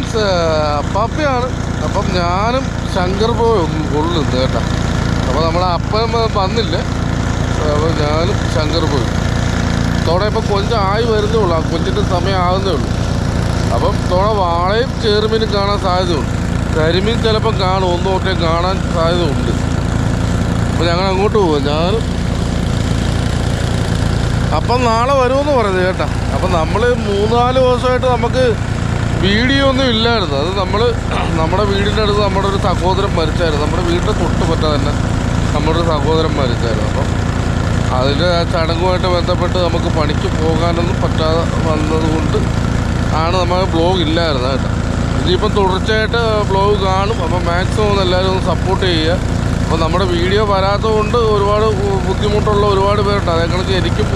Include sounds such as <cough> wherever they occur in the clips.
Friends പപ്പിയാണ്. അപ്പം ഞാനും ശങ്കർ പോയും കൊള്ളുന്നു കേട്ടോ. അപ്പോൾ നമ്മളെ അപ്പം വന്നില്ല. അപ്പോൾ ഞാനും ശങ്കർ പോയി. തോടെ ഇപ്പം കൊഞ്ച് ആയി വരുന്നേ ഉള്ളൂ. ആ കൊഞ്ചിന്റെ സമയം ആകുന്നേ ഉള്ളൂ. അപ്പം തോടെ വാളയും ചേറുമീനും കാണാൻ സാധ്യതയുണ്ട്. കരിമീൻ ചിലപ്പം കാണും. ഒന്നും ഒറ്റ കാണാൻ സാധ്യതയുണ്ട്. അപ്പോൾ ഞങ്ങൾ അങ്ങോട്ട് പോകും ഞാനും അപ്പം നാളെ വരുമെന്ന് പറയുന്നത് കേട്ടാ. അപ്പം നമ്മൾ മൂന്നാൽ ദിവസമായിട്ട് നമുക്ക് വീഡിയോ ഒന്നും ഇല്ലായിരുന്നു. അത് നമ്മൾ നമ്മുടെ വീടിന്റെ അടുത്ത് നമ്മുടെ ഒരു സഹോദരൻ മരിച്ചായിരുന്നു. നമ്മുടെ വീടിന്റെ തൊട്ട് പറ്റാ തന്നെ നമ്മുടെ ഒരു സഹോദരൻ മരിച്ചായിരുന്നു. അപ്പം അതിന്റെ ആ ചടങ്ങുമായിട്ട് ബന്ധപ്പെട്ട് നമുക്ക് പണിക്ക് പോകാനൊന്നും പറ്റാതെ വന്നതുകൊണ്ട് ആണ് നമ്മൾ ബ്ലോഗ് ഇല്ലായിരുന്നു കേട്ടോ. ഇനിയിപ്പം തുടർച്ചയായിട്ട് ബ്ലോഗ് കാണും. അപ്പം മാക്സിമം എല്ലാവരും ഒന്ന് സപ്പോർട്ട് ചെയ്യുക. അപ്പോൾ നമ്മുടെ വീഡിയോ വരാത്തതുകൊണ്ട് ഒരുപാട് ബുദ്ധിമുട്ടുള്ള ഒരുപാട് പേരുണ്ട്. അതേ കണക്ക് എനിക്കും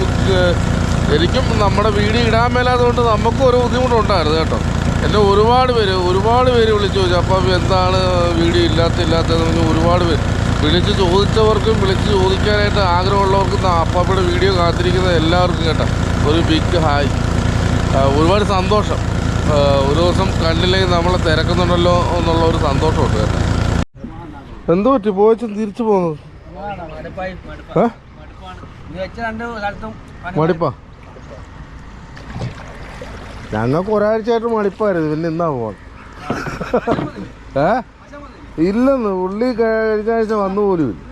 എനിക്കും നമ്മുടെ വീഡിയോ ഇടാൻ മേലാത്തതുകൊണ്ട് നമുക്കും ഒരു ബുദ്ധിമുട്ടുണ്ടായിരുന്നു കേട്ടോ. എന്നെ ഒരുപാട് പേര് ഒരുപാട് പേര് വിളിച്ചു ചോദിച്ചു. അപ്പം എന്താണ് വീഡിയോ ഇല്ലാത്ത ഇല്ലാത്തതെന്ന് പറഞ്ഞ് ഒരുപാട് പേര് വിളിച്ച് ചോദിച്ചവർക്കും വിളിച്ച് ചോദിക്കാനായിട്ട് ആഗ്രഹമുള്ളവർക്കും അപ്പാപ്പയുടെ വീഡിയോ കാത്തിരിക്കുന്ന എല്ലാവർക്കും കേട്ടോ. ഒരു ബിഗ് ഹായ് ഒരുപാട് സന്തോഷം. ഒരു ദിവസം കണ്ടില്ലെങ്കിൽ നമ്മളെ തിരക്കുന്നുണ്ടല്ലോ എന്നുള്ള ഒരു സന്തോഷമുണ്ട് കേട്ടോ. എന്തോ പറ്റി? പോയച്ചും തിരിച്ചു പോകുന്നത് മടുപ്പാ മടിപ്പാ? ഞങ്ങൾക്ക് ഒരാഴ്ചയായിട്ട് മടിപ്പായിരുന്നു. പിന്നെ ഇന്നാ പോവാൻ ഏ? ഇല്ലെന്ന്. ഉള്ളി കഴിഞ്ഞ ആഴ്ച വന്നു പോലും ഇല്ല.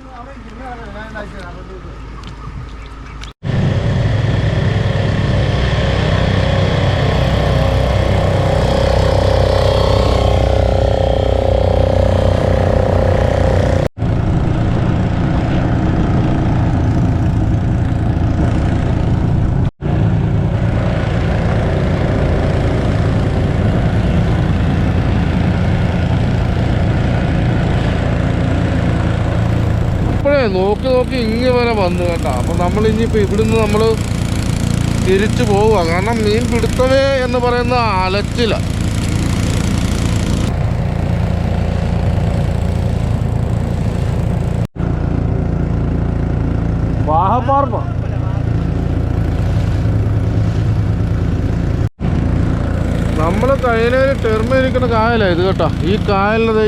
നോക്കി നോക്കി ഇങ്ങ് വരെ വന്നു കേട്ടോ. അപ്പം നമ്മൾ ഇനിയിപ്പോൾ ഇവിടുന്ന് നമ്മൾ തിരിച്ചു പോവുക. കാരണം മീൻ പിടുത്തവേ എന്ന് പറയുന്ന അലച്ചില്ല നമ്മൾ നമ്മൾ കയ്യിലൊരു ടെർമിരിക്കുന്ന കായലാണ് ഇത് കേട്ടോ. ഈ കായലിനത്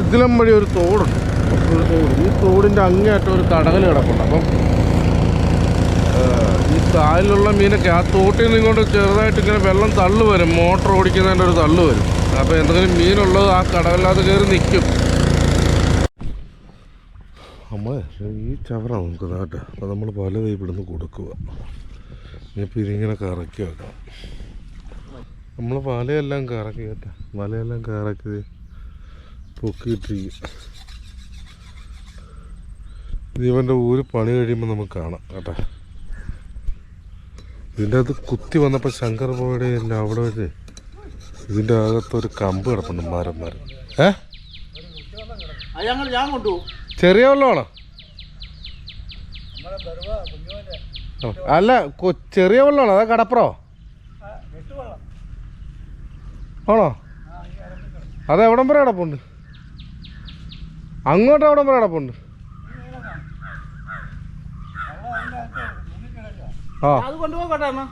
ഇതിലും വഴി ഒരു തോടുണ്ട്. തോട് ഈ തോടിന്റെ അങ്ങേയറ്റം ഒരു കടകൽ കിടപ്പുണ്ട്. അപ്പം ഈ കായലിലുള്ള മീനൊക്കെ ആ തോട്ടിൽ നിന്ന് ഇങ്ങോട്ട് ചെറുതായിട്ട് ഇങ്ങനെ വെള്ളം തള്ളു വരും. മോട്ടർ ഓടിക്കുന്നതിന്റെ ഒരു തള്ളു വരും. അപ്പോൾ എന്തെങ്കിലും മീനുള്ളത് ആ കടകളിനകത്ത് കയറി നിൽക്കും. അമ്മേ ഈ ചവറ നോക്കുന്നത് കേട്ടോ അപ്പോൾ നമ്മൾ പലതും ഇവിടുന്ന് കൊടുക്കുക. ഇനിയിപ്പോൾ ഇതിങ്ങനെ കറക്കി വെക്കാം നമ്മൾ വലയെല്ലാം കറക്കി കേട്ടോ. വലയെല്ലാം കറക്കി പൊക്കിയിട്ടിരിക്കും. ഇവന്റെ ഊര് പണി കഴിയുമ്പോൾ നമുക്ക് കാണാം കേട്ടോ. ഇതിന്റെ അകത്ത് കുത്തി വന്നപ്പോൾ ശങ്കർ പോയുടെ എല്ലാം അവിടെ വെച്ച് ഇതിന്റെ അകത്തൊരു കമ്പ് കിടപ്പുണ്ട് മരം മരം. ഏ? ചെറിയ വെള്ളമാണോ? അല്ല ചെറിയ വെള്ളമാണോ? അതാ കടപ്പുറോ? ആണോ? അതെവിടം വരെ കിടപ്പുണ്ട്? അങ്ങോട്ട് എവിടം വരെ കിടപ്പുണ്ട്? അത് കൊണ്ടുപോകട്ടെ അമ്മ.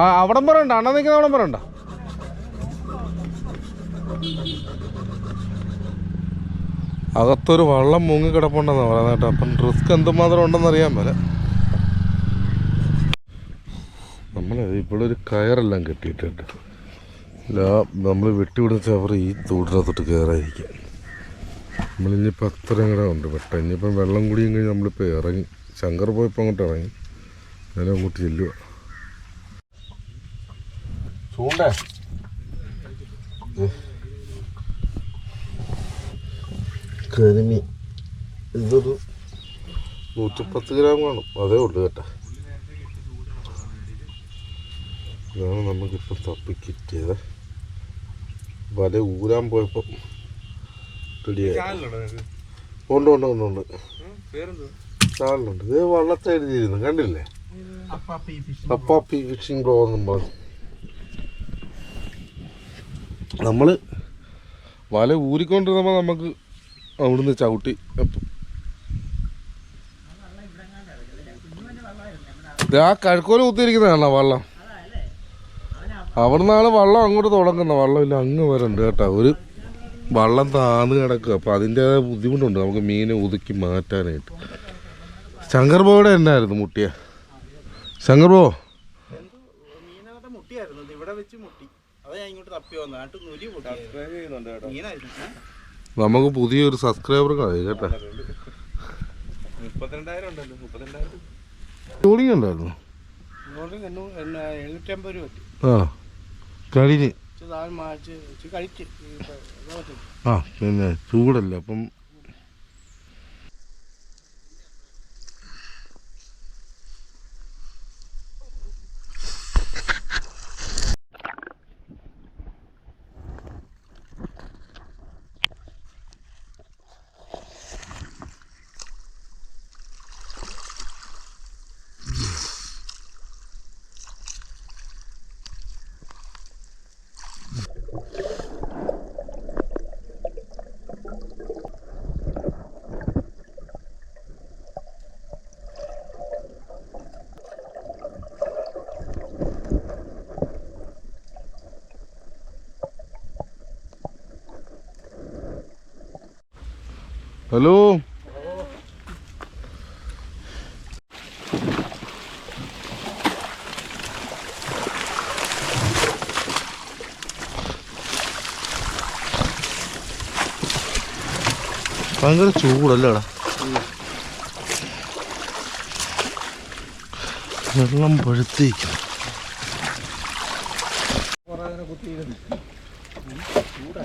ആ അവിടം പറ അണ്ണ നിൽക്കുന്ന അവിടം പറ അകത്തൊരു വള്ളം മുങ്ങി കിടപ്പുണ്ടെന്ന് പറയുന്നത് കേട്ടോ. അപ്പം റിസ്ക് എന്തുമാത്രം ഉണ്ടെന്ന് അറിയാൻ പോലെ നമ്മൾ ഇവിടെ ഒരു കയറെല്ലാം കെട്ടിയിട്ടുണ്ട്. നമ്മൾ വെട്ടിവിടുന്ന ചവറ് ഈ തൂടിനകത്തോട്ട് കയറാതിരിക്കും. നമ്മളിനിയിപ്പോൾ അത്ര അങ്ങനെ ഉണ്ട്. പെട്ടെന്ന് ഇനിയിപ്പം വെള്ളം കുടിയും കഴിഞ്ഞ് നമ്മളിപ്പോൾ ഇറങ്ങി. ശങ്കർ പോയപ്പോൾ അങ്ങോട്ട് ഇറങ്ങി. ഞാൻ അങ്ങോട്ട് ചെല്ലുക ചൂണ്ടേ? കരിമീൻ. ഇതൊരു നൂറ്റിപ്പത്ത് ഗ്രാം കാണും. അതേ ഉള്ളു കേട്ടോ. ഇതാണ് നമുക്കിപ്പം തപ്പി കിട്ടിയത് വല ഊരാൻ പോയപ്പോൾ ഉണ്ട് ഉണ്ട് ഉണ്ട് ഉണ്ട്. ചാനലുണ്ട്. ഇത് വള്ളത്തെ എഴുതിയിരുന്നു കണ്ടില്ലേ? അപ്പാപ്പി ഫിഷിംഗ് ബ്ലോ എന്നും പറഞ്ഞു. നമ്മൾ വല ഊരിക്കൊണ്ടിരുന്നപ്പോൾ നമുക്ക് അവിടുന്ന് ചവിട്ടി അപ്പം ദേ ആ കഴുക്കോൽ കുത്തിയിരിക്കുന്നതാണോ വള്ളം. അവിടുന്നാണ് വള്ളം അങ്ങോട്ട് തുടങ്ങുന്നത്. ഇല്ല അങ്ങ് വരണ്ട് കേട്ടോ. ഒരു വള്ളം താന്ന് കിടക്കുക. അപ്പം അതിന്റെതായ ബുദ്ധിമുട്ടുണ്ട്. നമുക്ക് മീനെ ഒതുക്കി മാറ്റാനായിട്ട്. ശങ്കർ ബോയുടെ എന്നായിരുന്നു മുട്ടിയ? ശങ്കർ ബോ? നമുക്ക് പുതിയൊരു സബ്സ്ക്രൈബർ കളി കേട്ടോ. ട്യൂണിങ് ഉണ്ടായിരുന്നു. ആ. കഴിഞ്ഞ്. ഇച്ചിരി ആ പിന്നെ ചൂടല്ലേ അപ്പം ഹലോ ഭയങ്കര ചൂടല്ലേടാ വെള്ളം പഴുത്തേക്കും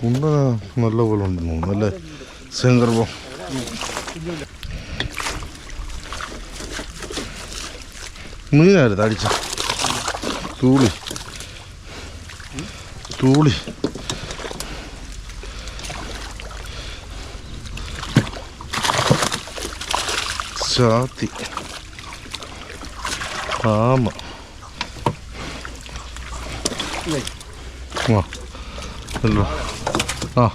ഉണ്ട നല്ല പോലെ ഉണ്ടെന്ന് തോന്നുന്നു അല്ലേ? ശങ്കർബോ മീനായിരുന്നു അടിച്ച തൂളി. തൂളി. ചാത്തി. ആമ ആ.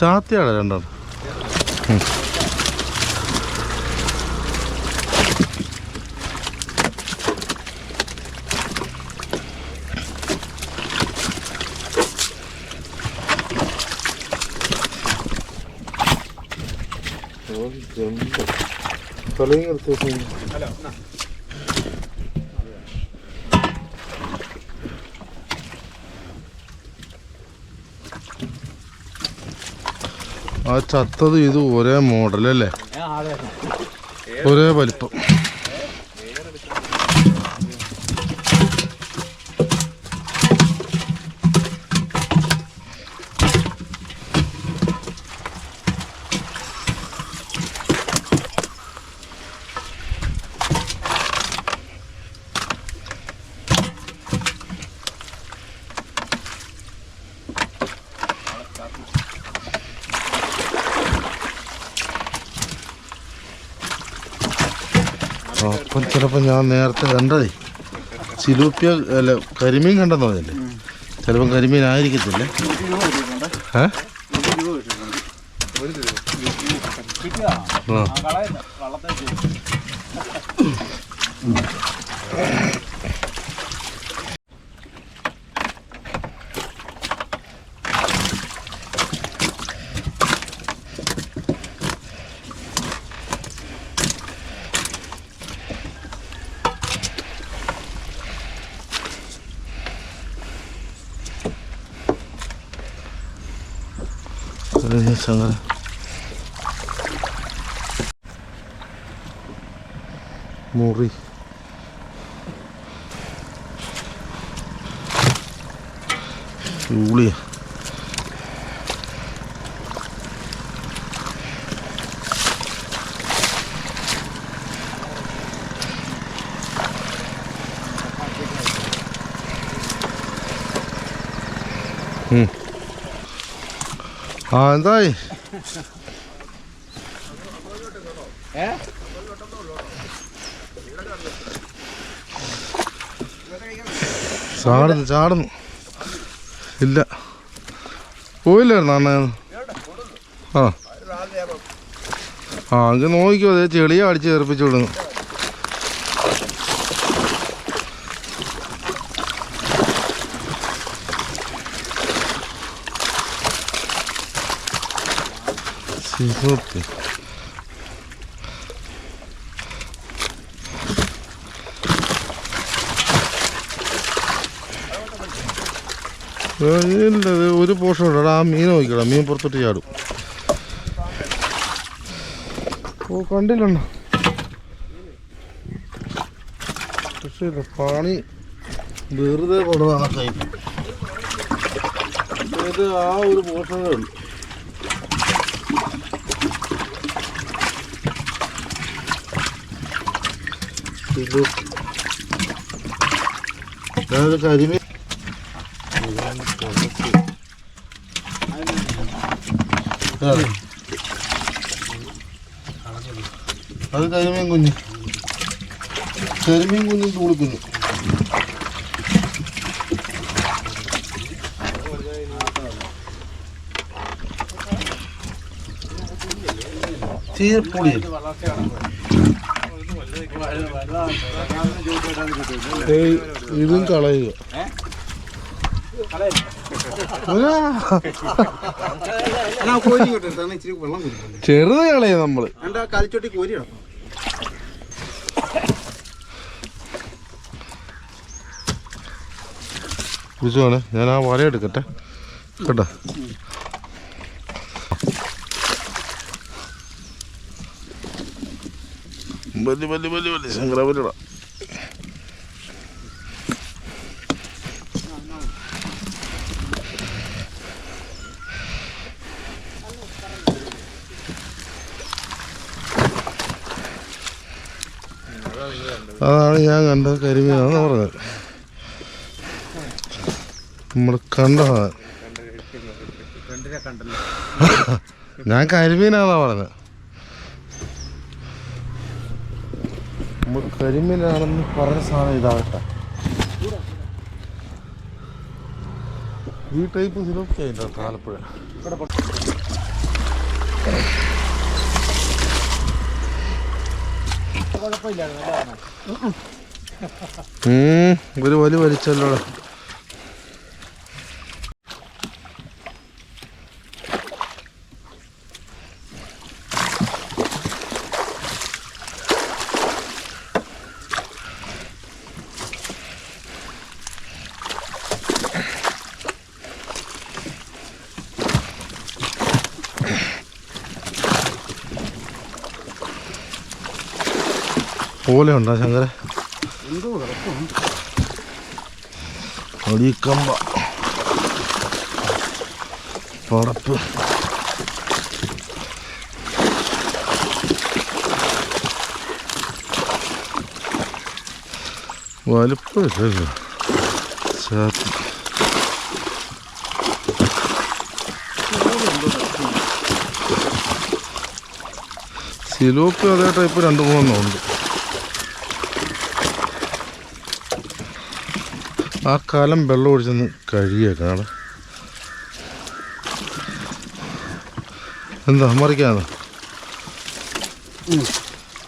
ചാത്തിയാണ് രണ്ടെണ്ണം? ഉം. തലയും എടുത്ത് ആ ചത്തത് ഇത് ഒരേ മോഡലല്ലേ ഒരേ വലിപ്പം. അപ്പം ഞാൻ നേരത്തെ കണ്ടതേ ചിലൂപ്പിയ അല്ല കരിമീൻ കണ്ടെന്ന് പറഞ്ഞല്ലേ? ചിലപ്പം കരിമീൻ ആയിരിക്കത്തില്ല ഏഹ് ആ. ചങ്ങല മുറി. ഉള്ളിയ ആ എന്തായി? ചാടുന്നു ചാടുന്നു. ഇല്ല. പോയില്ലായിരുന്നു അണ്ണ ആ. ആ അങ്ങ് നോക്കിക്കോ അതേ ചെളിയെ അടിച്ച് ചേർപ്പിച്ചു വിടുന്നു. ഇല്ല ഇത് ഒരു പോർഷൻ ഉണ്ട് ആ മീൻ നോക്കിക്കടാ. മീൻ പുറത്തോട്ട് ചാടും. ഓ കണ്ടില്ലണ്ണ പക്ഷേ പാണി വെറുതെ കൊണ്ടുവന്ന ടൈപ്പ് ആ ഒരു പോർഷനേ ഉള്ളൂ. ഇത് ഞാനൊരു കരിമീൻ അതെ. കരിമീൻ കുഞ്ഞ്. കരിമീൻ കുഞ്ഞ് തൂളിക്കുഞ്ഞ് ചീരപ്പൊടി ഇതും കളയുക. ചെറുത് കളയ നമ്മൾ. കാലിച്ചോട്ടി കോരി ഞാൻ ആ വല എടുക്കട്ടെ. കേട്ടോ വലിയ വലിയ വലിയ വലിയ ശങ്കര വലിയടാ. അതാണ് ഞാൻ കണ്ട കരിമീനാണ് പറഞ്ഞത്. നമ്മൾ കണ്ടതാണ്. ഞാൻ കരിമീനാണ് പറഞ്ഞത്. കരിമീനാണെന്ന് പറഞ്ഞ സാധനം ഇതാകട്ടെ. ഈ ടൈപ്പ് സിലോക്കെ അതിന്റെ ആലപ്പുഴ. ഒരു വലി വലിച്ചല്ലോ പോലെ ഉണ്ടോ ശങ്കര? ഒടിക്കമ്പ പടപ്പ്. വലുപ്പമില്ലല്ലോ ചാത്തി സിലോപ്പി അതേ ടൈപ്പ് രണ്ട് മൂന്നെണ്ണം ഉണ്ട്. ആ കാലം വെള്ളം ഒഴിച്ചൊന്ന് കഴിയേക്കാണ് എന്താ മറിക്കാന്നോ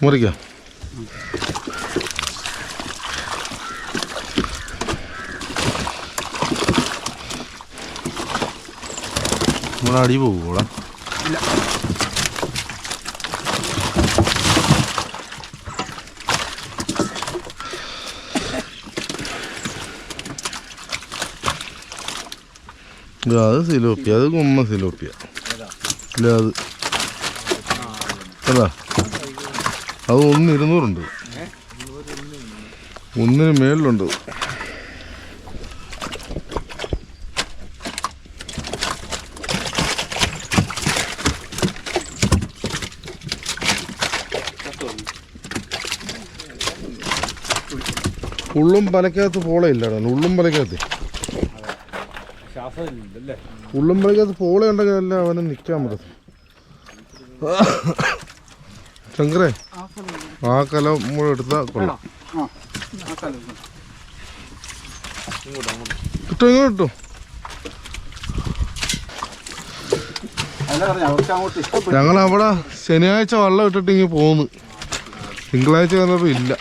മറിക്കാം? നമ്മളടി പോകൂടാ അത് സിലോപ്പിയ അത് കുമ്മ സിലോപ്പിയ. ഇല്ല അത് അല്ല അത് ഒന്ന് ഇരുന്നൂറുണ്ട്. ഒന്നിന് മേളിലുണ്ട്. ഉള്ളും പലക്കകത്ത് പോളയില്ലാടാ ഉള്ളും പലക്കകത്ത്. ശ്വാസമില്ലല്ലേ പോളി ഉണ്ടെങ്കിൽ അവന് നിൽക്കാൻ പറ്റും ശങ്കരേ ആ കല മുഴുവൻ എടുത്താൽ കൊള്ളാം. ഞങ്ങൾ അവിടെ ശനിയാഴ്ച വെള്ളം ഇട്ടിട്ട് ഇങ്ങനെ പോന്ന്. തിങ്കളാഴ്ച വന്നപ്പോൾ ഇല്ല.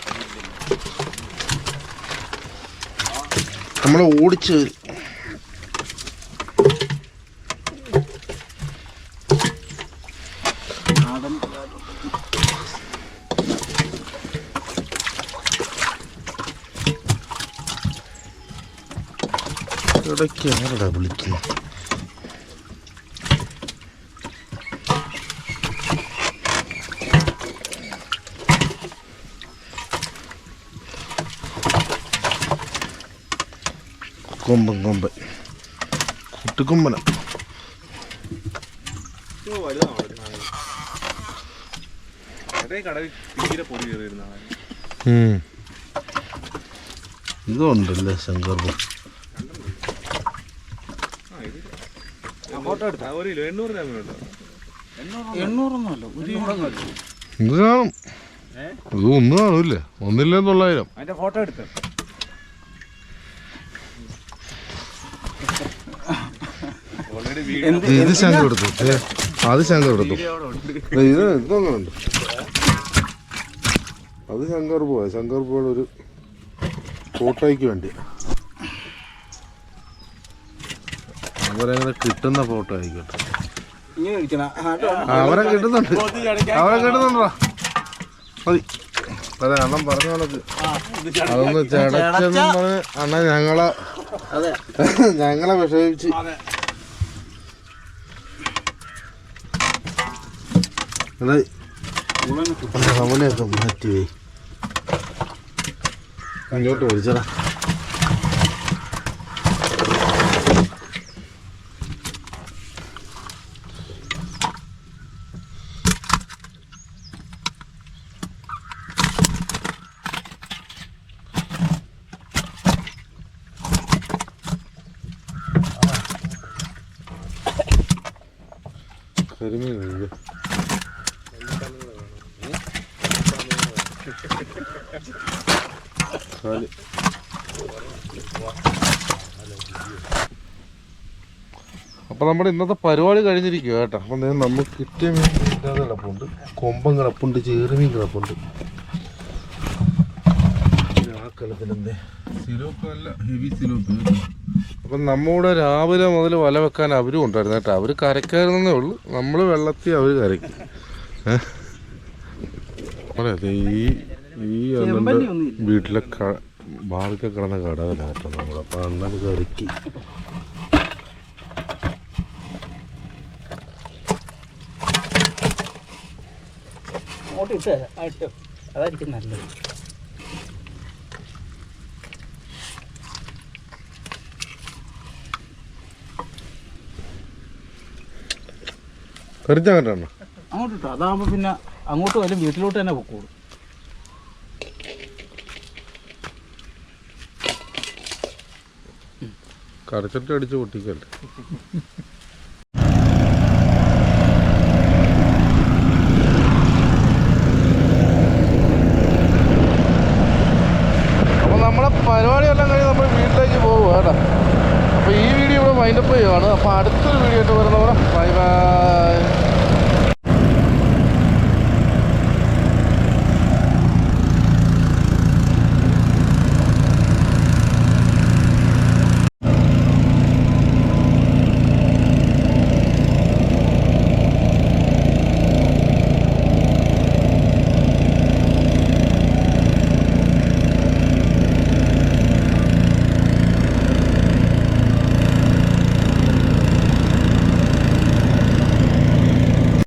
നമ്മളെ ഓടിച്ച് ഇടയ്ക്ക് ആരടാ വിളിക്കുന്നത് കൊമ്പൻ കൊമ്പൻ കുട്ടിക്കൊമ്പന ഇതുണ്ടല്ലേ ശങ്കർബു ഫോട്ടോ എടുത്ത ഒരു കിലോ. എണ്ണൂറ് ഗ്രാം വേണ്ട എണ്ണൂറൊന്നുമല്ല ഒരു ഇത് കാണും. ഇത് ഒന്നും കാണൂല്ലേ? ഒന്നില്ലേ തൊള്ളായിരം? അതിന്റെ ഫോട്ടോ എടുത്ത്. ഇത് ഏ, അത് ശങ്കർ കൊടുത്തു. ദേ ഇത് ഇതങ്ങനെ ഉണ്ട്. അത് ശങ്കർ പോയ. ശങ്കർ പോയ ഒരു ഫോട്ടോയ്ക്ക് വേണ്ടി. അവരങ്ങനെ കിട്ടുന്ന ഫോട്ടോ ആയിക്കോട്ടെ. അവരെ കിട്ടുന്നുണ്ട്. അവരെ കിട്ടുന്നുണ്ടോ? മതി. അതെ അണ്ണൻ പറഞ്ഞ കണക്ക് അതൊന്ന് ചടച്ചെന്നും പറഞ്ഞ് അണ്ണൻ ഞങ്ങളെ <laughs> ഞങ്ങളെ വിഷമിച്ച് അവനെയൊക്കെ മാറ്റി. പോയി ഇങ്ങോട്ട് വിളിച്ചടാ കരിമീൻ കഴിക്കുക കാൽ അപ്പൊ നമ്മുടെ ഇന്നത്തെ പരിപാടി കഴിഞ്ഞിരിക്കുക കേട്ടോ. അപ്പൊ നമുക്ക് കിട്ടിയ മീൻ ഇല്ലാതെ കിടപ്പുണ്ട്. കൊമ്പൻ കിടപ്പുണ്ട് ചേറുമീൻ കിടപ്പുണ്ട്. അപ്പൊ ഹെവി അപ്പം നമ്മൂടെ രാവിലെ മുതൽ വല വെക്കാൻ അവരും ഉണ്ടായിരുന്നു കേട്ടോ. അവർ കരക്കായിരുന്നേ ഉള്ളൂ. നമ്മൾ വെള്ളത്തിൽ അവർ കരയ്ക്കും. ഏഹ് അതെ അതെ ഈ ഈ അണ്ണന്റെ വീട്ടിലെ ക ബാർക്കെ കിടന്ന കടകളാട്ടോ നമ്മൾ അപ്പോൾ അണ്ണൻ കരക്കി അങ്ങോട്ട് ഇട്ട് ആ ഇട്ട് അതായിരിക്കും നല്ലത്. അങ്ങോട്ട് ഇട്ടോ അതാകുമ്പോൾ പിന്നെ അങ്ങോട്ട് വല്ല വീട്ടിലോട്ട് തന്നെ പൊക്കോളൂ. കടച്ചിട്ട് അടിച്ച് പൊട്ടിക്കല്ലേ <laughs> അപ്പോൾ നമ്മളെ പരിപാടിയെല്ലാം കഴിഞ്ഞ് നമ്മൾ വീട്ടിലേക്ക് പോകുക കേട്ടോ അപ്പോൾ ഈ വീഡിയോ ഇവിടെ വൈൻഡപ്പ് ചെയ്യുവാണ് അപ്പോൾ അടുത്തൊരു വീഡിയോ ആയിട്ട് വരുന്നവരെ ബൈ ബൈ.